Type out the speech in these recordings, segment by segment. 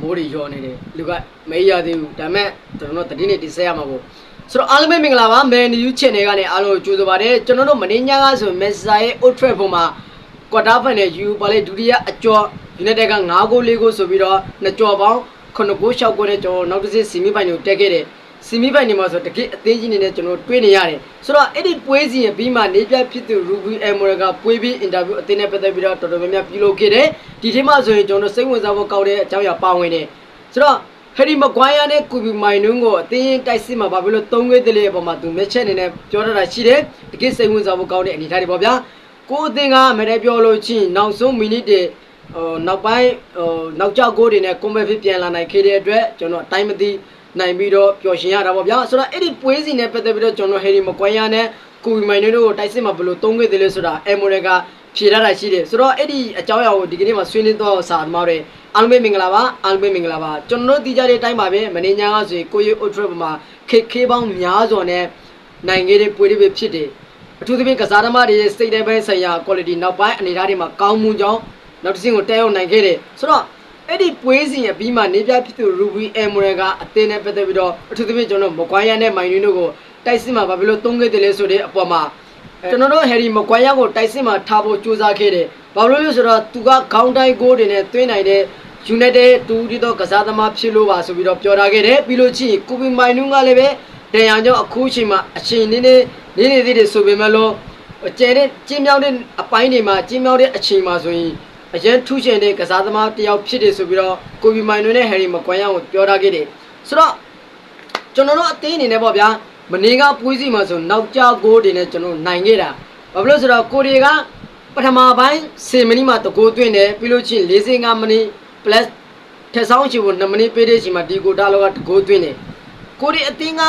မိုးရီရောနေတယ်လူကမေးရသေးဘူးဒါပေမဲ့ကျွန်တော်တို့တတိနေတိဆက်ရမှာပေါ့ဆိုတော့အားလုံးပဲမင်္ဂလာပါမယ်နယူးချန်နယ်ကနေအားလုံးကိုကြိုဆိုပါတယ်ကျွန်တော်တို့မင်းညာကဆိုမက်ဆာရဲ့ Old Trafford မှာကွာတာဖိုင်နယ်ယူပါလေဒုတိယအကျော် United က9ဂိုး4ဂိုးဆိုပြီးတော့နှစ်ကျော်ပေါင်း9ဂိုး6ဂိုးနဲ့ကျွန်တော်နောက်တစ်စစ်စီမီပိုင်ကိုတက်ခဲ့တယ် စီမီပိုင်နေမှာဆိုတကယ်အသေးကြီးနေနဲ့ကျွန်တော်တွေ့နေရတယ်ဆိုတော့အဲ့ဒီပွဲစီရဲ့ပြီးမှနေပြဖြစ်သူရူဘီအမိုရကပွဲပြီးအင်တာဗျူးအသေးနဲ့ပတ်သက်ပြီးတော့တော်တော်များများပြုလုပ်ခဲ့တယ်ဒီထဲမှာဆိုရင်ကျွန်တော်စိတ်ဝင်စားဖို့ကောက်တဲ့အကြောင်းအရာပါဝင်တယ်ဆိုတော့ဟယ်ရီမကွိုင်းယာနဲ့ကူဘီမိုင်နွန်းကိုအသင်းတိုက်စစ်မှာဘာဖြစ်လို့သုံးခဲ့တယ်လေအပေါ်မှာသူမက်ချက်အနေနဲ့ပြောထားတာရှိတယ်တကယ်စိတ်ဝင်စားဖို့ကောင်းတဲ့အနေအထားတွေပေါ့ဗျာကိုအသင်းကမရဲပြောလို့ချင်းနောက်ဆုံးမိနစ်တွေဟိုနောက်ပိုင်းဟိုနောက်ကျကိုးတွေနဲ့ကွန်ဘက်ဖြစ်ပြန်လာနိုင်ခဲ့တဲ့အတွက်ကျွန်တော်အတိုင်းမသိ နိုင်ပြီးတော့ပျော်ရှင်ရတာပေါ့ဗျာဆိုတော့အဲ့ဒီပွဲစီနဲ့ပတ်သက်ပြီးတော့ကျွန်တော်ဟယ်ရီမကွိုင်းယာနဲ့ကူဘီမိုင်နွန်းတို့ကိုတိုက်စစ်မှာဘယ်လိုသုံးခဲ့တယ်လဲဆိုတာအမိုရကဖြေထားတာရှိတယ်ဆိုတော့အဲ့ဒီအကြောင်းအရာကိုဒီကနေ့မှာဆွေးနွေးတော့စာမောက်တယ်အားလုံးပဲမင်္ဂလာပါအားလုံးပဲမင်္ဂလာပါကျွန်တော်တို့ဒီကြတဲ့အတိုင်းပါပဲမင်းညာကဆိုရင်ကိုရီအိုထရမှာခေခေပေါင်းများစွာနဲ့နိုင်ခဲ့တဲ့ပွဲတွေပဲဖြစ်တယ်အထူးသဖြင့်ကစားသမားတွေရဲ့စိတ်တိုင်းပိုင်းဆိုင်ရာ quality နောက်ပိုင်းအနေအထားတွေမှာကောင်းမှုကြောင့်နောက်တစ်ဆင့်ကိုတက်ရောက်နိုင်ခဲ့တယ်ဆိုတော့ အဲ့ဒီပွဲစဉ်အပြီးမှာနေပြဖြစ်သူ Ruby Emerald ကအသင်းနဲ့ပတ်သက်ပြီးတော့အထူးသဖြင့်ကျွန်တော်မကွိုင်းရနဲ့မိုင်နူးတို့ကိုတိုက်စစ်မှာဘာဖြစ်လို့သုံးခဲ့တယ်လဲဆိုတဲ့အပေါ်မှာကျွန်တော်တို့ဟယ်ရီမကွိုင်းယာကိုတိုက်စစ်မှာထားဖို့ကြိုးစားခဲ့တယ်။ဘာလို့လဲဆိုတော့သူကခေါင်းတိုင်းဂိုးတွေနဲ့သွင်းနိုင်တဲ့ United တူဒီတော့ကစားသမားဖြစ်လို့ပါဆိုပြီးတော့ပြောထားခဲ့တယ်။ပြီးလို့ချင်းကူပီမိုင်နူးကလည်းပဲတန်ရန်ကြောင့်အခုချိန်မှာအချိန်နည်းနည်းနေနေသေးတယ်ဆိုပေမဲ့လို့ကျဲတဲ့ကျင်းမြောင်းတဲ့အပိုင်းတွေမှာကျင်းမြောင်းတဲ့အချိန်မှာဆိုရင် အရင်ထူးချင်တဲ့ကစားသမားတစ်ယောက်ဖြစ်တယ်ဆိုပြီးတော့ကိုပီမိုင်နူးနဲ့ဟယ်ရီမကွိုင်းယာကိုပြောထားခဲ့တယ်။ဆိုတော့ကျွန်တော်တို့အသေးအနေနဲ့ပေါ့ဗျာမနေကပွေးစီမှာဆိုနောက်ကျဂိုးတွေနဲ့ကျွန်တော်နိုင်ခဲ့တာဘာဖြစ်လို့ဆိုတော့ကိုတွေကပထမပိုင်း10မိနစ်မှာတကိုးသွင်းတယ်ပြီးလို့ချင်း45မိနစ် plus ထက်ဆောင်ချီကို2မိနစ်ပေးတဲ့ချိန်မှာဒီကိုတာလောကတကိုးသွင်းတယ်ကိုတွေအသင်းက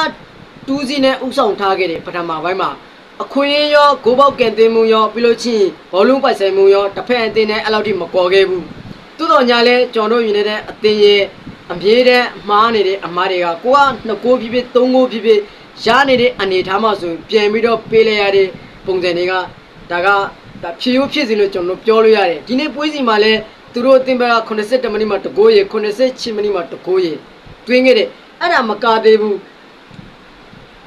2စီနဲ့ဥဆောင်ထားခဲ့တယ်ပထမပိုင်းမှာ အခွင့်အရေးရောဂိုးပေါက်ကန်တင်မှုရောပြီးလို့ချင်းဘောလုံးပိုက်ဆိုင်မှုရောတစ်ဖက်အသင်းနဲ့အဲ့လောက်ထိမပေါ်ခဲ့ဘူးသို့တော်ညာလဲကျွန်တော်တို့ယူနေတဲ့အသင်းရဲ့အပြေးတဲ့အမားနေတဲ့အမားတွေကကိုကနှစ်ကိုးဖြစ်ဖြစ်သုံးကိုးဖြစ်ဖြစ်ရနေတဲ့အနေထားမှဆိုရင်ပြန်ပြီးတော့ပေးလိုက်ရတဲ့ပုံစံတွေကဒါကဒါဖြည့်ရိုးဖြစ်စီလို့ကျွန်တော်တို့ပြောလို့ရတယ်ဒီနေ့ပွဲစီမှာလဲသူတို့အသင်းဘက်က82မိနစ်မှာတကိုးရေ86မိနစ်မှာတကိုးရေတွင်းခဲ့တယ်အဲ့ဒါမကသေးဘူး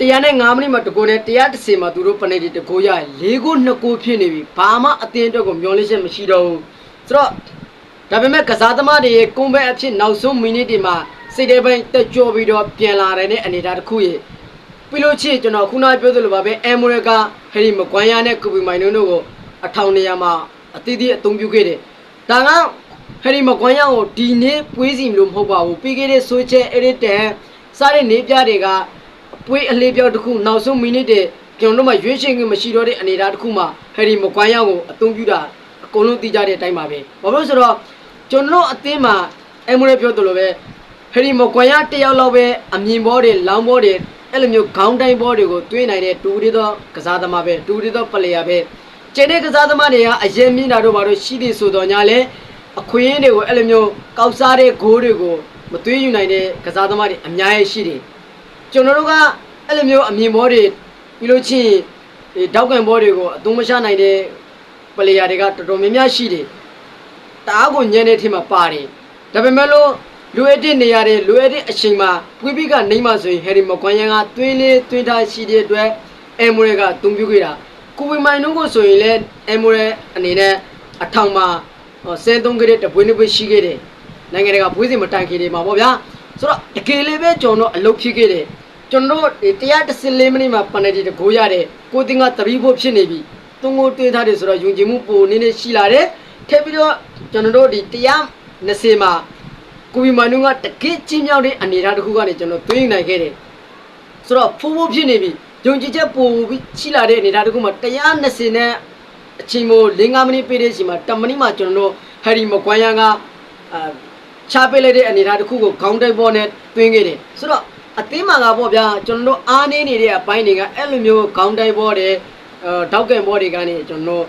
105မိနစ်မှာတကိုးနဲ့130မှာသူတို့ပနယ်တီတကိုးရရင်၄ကို2ကိုဖြစ်နေပြီဘာမှအသင်းအတွက်ကိုမျောလင့်ချက်မရှိတော့ဘူးဆိုတော့ဒါပေမဲ့ကစားသမားတွေရဲ့ကွန်ဘက်အဖြစ်နောက်ဆုံးမိနစ်တွေမှာစိတ်ထဲပိုင်းတက်ကြောပြီးတော့ပြန်လာတဲ့အနေအထားတစ်ခုရေပြီးလို့ချင်းကျွန်တော်ခုနပြောသလိုပါပဲအမိုရကဟယ်ရီမကွိုင်းယာနဲ့ကူပီမိုင်နိုတို့ကိုအထောင်နေရာမှာအသီးသီးအသုံးပြုခဲ့တယ်ဒါကဟယ်ရီမကွိုင်းယာကိုဒီနေ့ပွေးစီလို့မဟုတ်ပါဘူးပြီးခဲ့တဲ့ဆိုချဲအဲ့ဒီတန်စားတဲ့နေပြတွေက ပွေးအလေးပြောက်တစ်ခုနောက်ဆုံးမိနစ်တည်းကျွန်တော်တို့မှရွေးချယ်ခွင့်မရှိတော့တဲ့အနေအထားတစ်ခုမှာဟယ်ရီမကွိုင်းရောက်ကိုအသုံးပြုတာအကုန်လုံးသိကြတဲ့အတိုင်းပါပဲဘာလို့လဲဆိုတော့ကျွန်တော်တို့အသင်းမှာအမိုရဲပြောသလိုပဲဟယ်ရီမကွိုင်းရတယောက်လောက်ပဲအမြင်ဘောတွေလောင်းဘောတွေအဲ့လိုမျိုးခေါင်းတိုင်းဘောတွေကိုတွင်းနိုင်တဲ့တူရီသောကစားသမားပဲတူရီသောပလေယာပဲကျန်တဲ့ကစားသမားတွေကအရင်မြင်တာတို့ဘာလို့ရှိသေးဆိုတော့ညာလဲအခွင့်အရေးတွေကိုအဲ့လိုမျိုးကောက်စားတဲ့ဂိုးတွေကိုမသွေးယူနိုင်တဲ့ကစားသမားတွေအများကြီးရှိတယ် ကျွန်တော်တို့ကအဲ့လိုမျိုးအမြင်ဘောတွေပြီးလို့ချင်းဒီတောက်ကန်ဘောတွေကိုအသုံးမချနိုင်တဲ့ပလေယာတွေကတော်တော်များများရှိတယ်။တအားကိုညံတဲ့ထင်မှာပါတယ်။ဒါပေမဲ့လို့လူအတစ်နေရတဲ့လူအတစ်အချိန်မှာပွေးပိကနေမှဆိုရင်ဟယ်ရီမကွန်ယန်ကတွင်းလေးတွင်းထားရှိတဲ့အတွက်အမိုရဲကအသုံးပြုခဲ့တာ။ကိုဝီမိုင်နုကိုဆိုရင်လည်းအမိုရဲအနေနဲ့အထောင်မှာဆဲသုံးခဲ့တဲ့တပွေးနှစ်ပွေးရှိခဲ့တယ်။နိုင်ငံတကာပွေးစင်မတိုင်ခင်တွေမှာပေါ့ဗျာ။ ဆိုတော့တကယ်လေးပဲကျွန်တော်တို့အလုပ်ဖြစ်ခဲ့တယ်။ကျွန်တော်တို့114မိနစ်မှာပန်နယ်တီတကိုးရတယ်ကိုတင်က3ဖို့ဖြစ်နေပြီသုံးကိုတွေးထားတယ်ဆိုတော့ယုံကြည်မှုပိုနေနေရှိလာတယ်ထပ်ပြီးတော့ကျွန်တော်တို့ဒီ120မှာကိုဘီမန်နုကတကယ့်ချင်းမြောက်တဲ့အနေအထားတစ်ခုကနေကျွန်တော်တွေးနိုင်ခဲ့တယ်ဆိုတော့ဖိုးဖိုးဖြစ်နေပြီယုံကြည်ချက်ပိုပြီးရှိလာတဲ့အနေအထားတစ်ခုမှာ120နဲ့အချိန်မို5မိနစ်ပေးတဲ့အချိန်မှာ10မိနစ်မှာကျွန်တော်တို့ဟယ်ရီမကွိုင်းယာကအာ ချပေးလိုက်တဲ့အနေအထားတစ်ခုကိုခေါင်းတိုက်ပေါ်နဲ့တွင်းခဲ့တယ်ဆိုတော့အသင်းမှာကပေါ့ဗျာကျွန်တော်တို့အားနေနေတဲ့အပိုင်းတွေကအဲ့လိုမျိုးခေါင်းတိုက်ဘောတွေအဲတောက်ကန်ဘောတွေကနေကျွန်တော်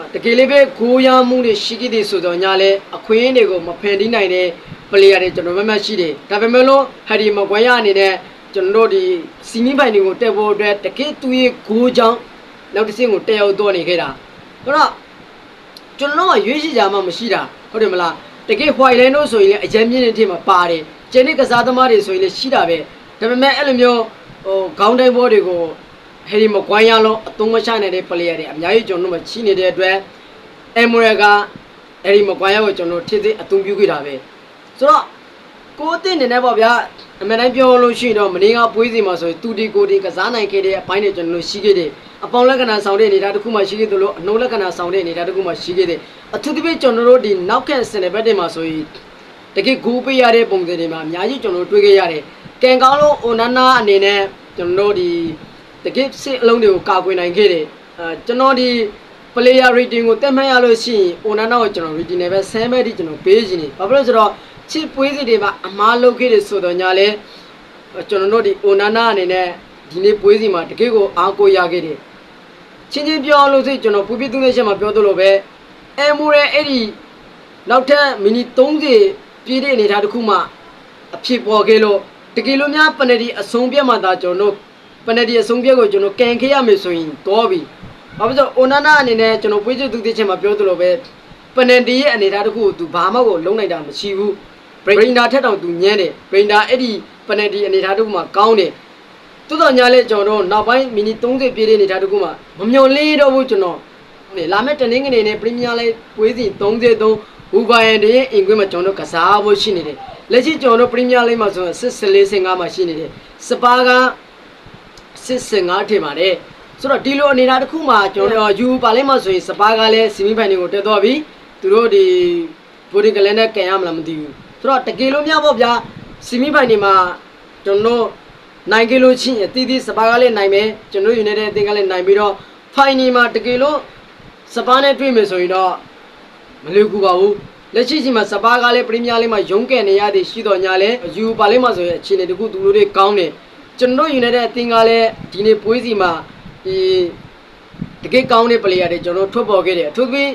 တို့တကယ်လေးပဲဂိုးရမှုတွေရှိခဲ့တယ်ဆိုတော့ညာလဲအခွင့်အရေးတွေကိုမဖန်တီးနိုင်တဲ့ပလေယာတွေကျွန်တော်မှတ်မှတ်ရှိတယ်ဒါပေမဲ့လို့ဟယ်ရီမကွန်ရအနေနဲ့ကျွန်တော်တို့ဒီစီမီပိုင်တွေကိုတက်ဖို့အတွက်တကယ်သူရဲ့ဂိုးကြောင့်နောက်တစ်ဆင့်ကိုတက်ရောက်တော့နေခဲ့တာဆိုတော့ကျွန်တော်တို့ကရွေးရှိကြမှမရှိတာဟုတ်တယ်မလား တကယ် white line တို့ဆိုရင်လည်းအရင်မြင့်နေတဲ့အထိမှာပါတယ်ကျန်တဲ့ကစားသမားတွေဆိုရင်လည်းရှိတာပဲဒါပေမဲ့အဲ့လိုမျိုးဟိုခေါင်းတိုင်းဘောတွေကိုဟယ်ရီမကွိုင်းရလုံးအသုံးမချနိုင်တဲ့ player တွေအများကြီးကျွန်တော်တို့မှာရှိနေတဲ့အတွက်အမ်မိုရကဟယ်ရီမကွိုင်းရကိုကျွန်တော်ထစ်သေးအသုံးပြုခဲ့တာပဲဆိုတော့ကိုအစ်တင်နေနဲ့ပေါ့ဗျာအမှန်တိုင်းပြောလို့ရှိရင်တော့မင်းကပွေးစီမှာဆိုရင်တူတီကိုတီကစားနိုင်ခဲ့တဲ့အပိုင်းတွေကျွန်တော်တို့ရှိခဲ့တယ် အပေါင်းလက္ခဏာဆောင်တဲ့အနေအထားတစ်ခုမှရှိခဲ့သလိုအနှုတ်လက္ခဏာဆောင်တဲ့အနေအထားတစ်ခုမှရှိခဲ့တယ်အထူးသဖြင့်ကျွန်တော်တို့ဒီနောက်ခက်စင်တဲ့ဘက်တွေမှာဆိုရင်တကယ်ဂူပေးရတဲ့ပုံစံတွေမှာအများကြီးကျွန်တော်တို့တွေ့ခဲ့ရတယ်ကင်ကောင်းလို့အိုနာနာအနေနဲ့ကျွန်တော်တို့ဒီတကယ်စစ်အလုံးတွေကိုကာကွယ်နိုင်ခဲ့တယ်အဲကျွန်တော်ဒီ player rating ကိုတက်မှတ်ရလို့ရှိရင်အိုနာနာကိုကျွန်တော် rating နဲ့ပဲဆမ်းမဲ့တိကျွန်တော်ပေးခြင်းနေဘာဖြစ်လို့ဆိုတော့ချစ်ပွေးစီတွေမှာအမားလုပ်ခဲ့တယ်ဆိုတော့ညာလဲကျွန်တော်တို့ဒီအိုနာနာအနေနဲ့ဒီနေ့ပွေးစီမှာတကယ်ကိုအားကိုးရခဲ့တယ် ချင်းချင်းပြောလို့စိကျွန်တော်ပူပြသူတဲ့ချက်မှာပြောသလိုပဲအဲမူရဲ့အဲ့ဒီနောက်ထပ်မိနစ်30ပြည့်တဲ့အနေအထားတစ်ခုမှအဖြစ်ပေါ်ခဲ့လို့တကယ်လို့များပနဒီအဆုံးပြတ်မှသာကျွန်တော်တို့ပနဒီအဆုံးပြတ်ကိုကျွန်တော်ကန်ခဲ့ရမယ်ဆိုရင်တော့ပြီဘာဖြစ်လို့အိုနာနာအနေနဲ့ကျွန်တော်ပွေးချသူသိချင်းမှာပြောသလိုပဲပနန်တီရဲ့အနေအထားတစ်ခုကိုသူဘာမှကိုလုံးနိုင်တာမရှိဘူးဘရိန်ဒါထက်တောင်သူညံ့တယ်ဘရိန်ဒါအဲ့ဒီပနန်တီအနေအထားတစ်ခုမှာကောင်းတယ် တိုးတော်ညာလဲကျွန်တော်တို့နောက်ပိုင်းမီနီ30ပြည့်တဲ့အနေအထားတစ်ခုမှာမမျော်လင့်တော့ဘူးကျွန်တော်နေလာမယ့်တနင်္ဂနွေနေ့ပရီးမီးယားလိပွဲစဉ်33ဘူဘာယန်တရဲ့အင်ကွင်းမှာကျွန်တော်တို့ကစားဖို့ရှိနေတယ်လက်ရှိကျွန်တော်တို့ပရီးမီးယားလိမှာဆိုရင်စစ်14 15မှာရှိနေတယ်စပါကစစ်စင်ငါထင်ပါတယ်ဆိုတော့ဒီလိုအနေအထားတစ်ခုမှာကျွန်တော်တို့ယူပါလိမ့်မဆိုရင်စပါးကလည်းစီမီဖိုင်တွေကိုတက်တော့ပြီသူတို့ဒီဘိုဒီကလည်းနဲ့ကန်ရမလားမသိဘူးဆိုတော့တကယ်လို့များပေါ့ဗျာစီမီဖိုင်တွေမှာကျွန်တော်တို့ နိုင်ကီလိုချင်းအတီးတီးစပါးကလည်းနိုင်မယ်ကျွန်တော်ယူနေတဲ့အသင်းကလည်းနိုင်ပြီးတော့ဖိုင်နီမှာတကယ်လို့စပါးနဲ့တွေ့မယ်ဆိုရင်တော့မလွယ်ကူပါဘူးလက်ရှိချိန်မှာစပါးကလည်းပရီးမီးယားလိမှာရုံးကန်နေရသည်ရှိတော်ညာလဲယူပါလိမ့်မဆိုရင်အခြေအနေတခုသူတို့တွေကောင်းတယ်ကျွန်တော်ယူနေတဲ့အသင်းကလည်းဒီနေ့ပွဲစီမှာဒီတကယ်ကောင်းတဲ့ player တွေကျွန်တော်ထွက်ပေါ်ခဲ့တယ်အထူးသဖြင့်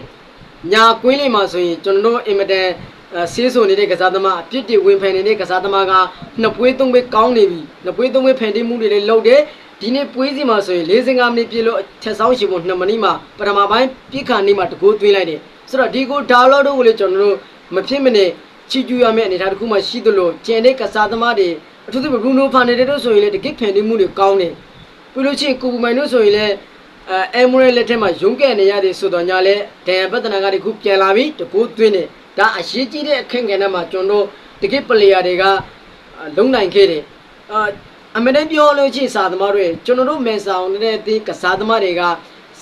ညာကွင်းလေးမှာဆိုရင်ကျွန်တော်အင်မတန် ဆေးဆိုနေတဲ့ကစားသမားအပြစ်တွေဝင်ဖန်နေတဲ့ကစားသမားကနှစ်ပွဲသုံးပွဲကောင်းနေပြီနှစ်ပွဲသုံးပွဲဖန်တီးမှုတွေလည်းလုပ်တယ်ဒီနေ့ပွဲစီမှာဆိုရင်45မိနစ်ပြည့်လို့ထက်ဆောင်ရှိဖို့2မိနစ်မှာပထမပိုင်းပြစ်ခါနေမှာတကိုးသွင်းလိုက်တယ်ဆိုတော့ဒီကိုဒါလော့တို့ကိုလည်းကျွန်တော်တို့မဖြစ်မနေချီကျူရမယ့်အနေအထားတစ်ခုမှရှိသလိုကျန်တဲ့ကစားသမားတွေအထူးသဖြင့်ဘရူနိုဖာနေတေတို့ဆိုရင်လည်းတကယ့်ဖန်တီးမှုတွေကောင်းတယ်ပြီးလို့ချင်းကိုပူမိုင်တို့ဆိုရင်လည်းအဲအမ်မရဲလက်ထက်မှာရုံးကဲ့နေရတယ်ဆိုတော့ညာလဲဒန်ပဒနာကတခုပြန်လာပြီးတကိုးသွင်းတယ် ဒါအရေးကြီးတဲ့အခက်အခဲနဲ့မှာကျွန်တော်တကယ့်ပလေယာတွေကလုံနိုင်ခဲ့တယ်အာအမေတိုင်းပြောလို့ချင်းစာသမားတွေကျွန်တော်တို့မယ်ဆောင်နေတဲ့ဒီကစားသမားတွေက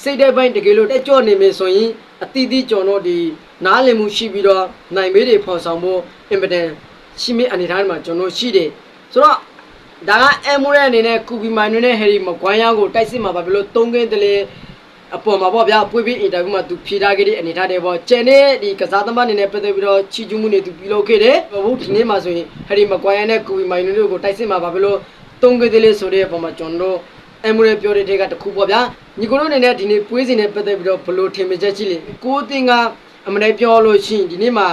စိတ်တဲ့ပိုင်းတကယ်လို့တက်ကြော့နေမယ်ဆိုရင်အတီးတီးကျွန်တော်ဒီနားလည်မှုရှိပြီးတော့နိုင်မေးတွေဖော်ဆောင်ဖို့အင်ပဒန်ရှိမိအနေထားမှာကျွန်တော်ရှိတယ်ဆိုတော့ဒါကအမ်မိုရဲအနေနဲ့ကူပီမိုင်နွနဲ့ဟယ်ရီမကွိုင်းယောင်းကိုတိုက်စစ်မှာပါဘယ်လိုသုံးကင်းတလေ အပေါ်မှာပေါ့ဗျာပွေပြီးအင်တာဗျူးမှာသူဖြေထားခဲ့တဲ့အနေထားတွေပေါ့ကျန်တဲ့ဒီကစားသမားအနေနဲ့ပတ်သက်ပြီးတော့ချီကျူးမှုတွေသူပြုလုပ်ခဲ့တယ်ဟုတ်ဒီနေ့မှာဆိုရင်ဟယ်ရီမကွိုင်းယောင်းနဲ့ကူပီမိုင်နွတို့ကိုတိုက်စစ်မှာပါဘယ်လိုသုံးကင်းတလေဆိုတဲ့အပေါ်မှာကျွန်တော်တို့အမ်မိုရဲပြောတဲ့တဲ့ကတခုပေါ့ဗျာညီကိုတို့အနေနဲ့ဒီနေ့ပွေးစင်နဲ့ပတ်သက်ပြီးတော့ဘယ်လိုထင်မြင်ချက်ရှိလဲကိုတင်ကအမတိုင်းပြောလို့ရှိရင်ဒီနေ့မှာ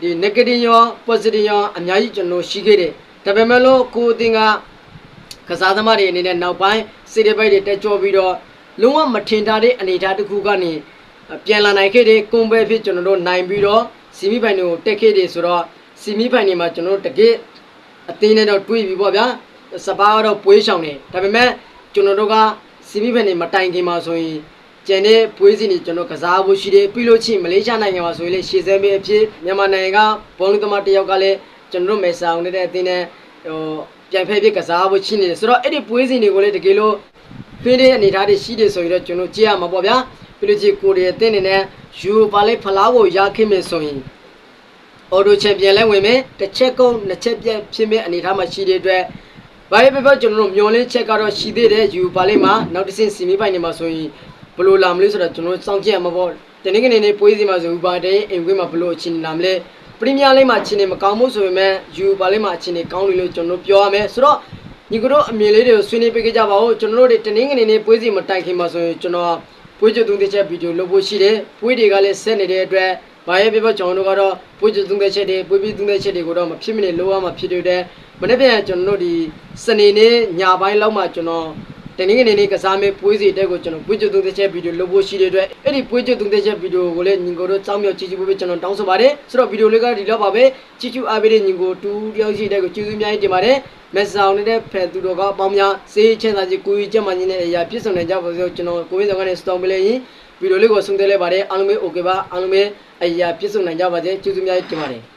ဒီ negative ရော positive ရောအများကြီးကျွန်တော်ရှိခဲ့တယ်ဒါပေမဲ့လို့ကိုတင်ကကစားသမားတွေအနေနဲ့နောက်ပိုင်းစီရပိုက်တွေတက်ကြောပြီးတော့ လုံးဝမထင်ထားတဲ့အနေအထားတစ်ခုကနေပြန်လာနိုင်ခဲ့တဲ့ကွန်ပဲဖြစ်ကျွန်တော်တို့နိုင်ပြီးတော့စီမီပိုင်တွေကိုတက်ခဲ့တယ်ဆိုတော့စီမီပိုင်တွေမှာကျွန်တော်တို့တကယ်အသင်းနဲ့တော့တွေးပြီပေါ့ဗျာစပါးကတော့ပွေးရှောင်တယ်ဒါပေမဲ့ကျွန်တော်တို့ကစီမီပိုင်တွေမတိုင်ခင်မှာဆိုရင်ကျန်တဲ့ပွေးစီတွေကျွန်တော်ကစားဖို့ရှိတယ်ပြီးလို့ချင်းမလေးရှားနိုင်ငံမှာဆိုရင်လေရှေ့စဲပေးအဖြစ်မြန်မာနိုင်ငံကဘောလုံးသမားတစ်ယောက်ကလည်းကျွန်တော်တို့မယ်ဆောင်နေတဲ့အသင်းနဲ့ဟိုပြန်ဖက်ပြကစားဖို့ရှိနေတယ်ဆိုတော့အဲ့ဒီပွဲစဉ်တွေကိုလည်းတကယ်လို့ ဖိတဲ့အနေအထားတွေရှိတယ်ဆိုရင်တော့ကျွန်တော်ကြည့်ရမှာပေါ့ဗျာပြီးလို့ကြည့်ကိုရီးယားတင်းနေနဲ့ယူပါလေဖလားကိုရခဲ့မယ်ဆိုရင်အော်တိုချန်ပီယံလည်းဝင်မယ်တစ်ချက်ကုန်းနှစ်ချက်ပြတ်ဖြစ်မဲ့အနေအထားမှာရှိတဲ့အတွက်ဘာပဲပြောကျွန်တော်တို့မျောလင်းချက်ကတော့ရှိသေးတယ်ယူပါလေမှာနောက်တစ်ဆင့်စီမီပိုင်နေမှာဆိုရင်ဘယ်လိုလာမလဲဆိုတော့ကျွန်တော်စောင့်ကြည့်ရမှာပေါ့တနင်္ဂနွေနေ့ပွဲစဉ်မှာဆိုဥပါတဲ့အင်ကွင်းမှာဘယ်လိုအခြေအနေလာမလဲပရီးမီးယားလိမ့်မှာအခြေအနေမကောင်းဘူးဆိုပေမဲ့ယူပါလိမ့်မှာအခြေအနေကောင်းတယ်လို့ကျွန်တော်တို့ပြောရမယ်ဆိုတော့ ညီကတော့အမြင်လေးတွေကိုဆွေးနွေးပေးကြပါဦးကျွန်တော်တို့တွေတနင်္ဂနွေနေ့ပွဲစီမတိုင်ခင်မှာဆိုရင်ကျွန်တော်ပွဲကြသုံးတဲ့ချက်ဗီဒီယိုလုပ်ဖို့ရှိတယ်ပွဲတွေကလည်းဆက်နေတဲ့အတွက်ဘာရဲ့ပြပကျွန်တော်တို့ကတော့ပွဲကြသုံးတဲ့ချက်တွေပွဲပြီးသုံးတဲ့ချက်တွေကိုတော့မဖြစ်မနေလုပ်ရမှာဖြစ်တဲ့အတွက်မနေ့ပြန်ကျွန်တော်တို့ဒီစနေနေ့ညပိုင်းလောက်မှကျွန်တော်ဟ တနင်္ဂနွေနေ့ကစားမယ့်ပွဲစဉ်တက်ကိုကျွန်တော်ပွေးကျွတ်သုံးသက်ချက်ဗီဒီယိုလုပ်ဖို့ရှိတဲ့အတွက်အဲ့ဒီပွေးကျွတ်သုံးသက်ချက်ဗီဒီယိုကိုလည်းညီကိုတို့စောင့်မျှော်ကြည့်ကြဖို့ပဲကျွန်တော်တောင်းဆိုပါတယ်ဆိုတော့ဗီဒီယိုလေးကဒီလောက်ပါပဲချစ်ချူအားပေးတဲ့ညီကိုတူတယောက်ရှိတဲ့ကိုကျေးဇူးအများကြီးတင်ပါတယ်မဆောင်နေတဲ့ဖယ်သူတော်ကအပေါင်းများစေးချင်တာကြီးကိုကြီးချက်မှညီနဲ့အရာပြည့်စုံနိုင်ကြပါစေကျွန်တော်ကိုကြီးဆောင်ကနေစတောင်းပေးလိုက်ရင်ဗီဒီယိုလေးကိုဆုံးသက်လိုက်ပါတယ်အားလုံးပဲ okay ပါအားလုံးပဲအရာပြည့်စုံနိုင်ကြပါစေကျေးဇူးအများကြီးတင်ပါတယ်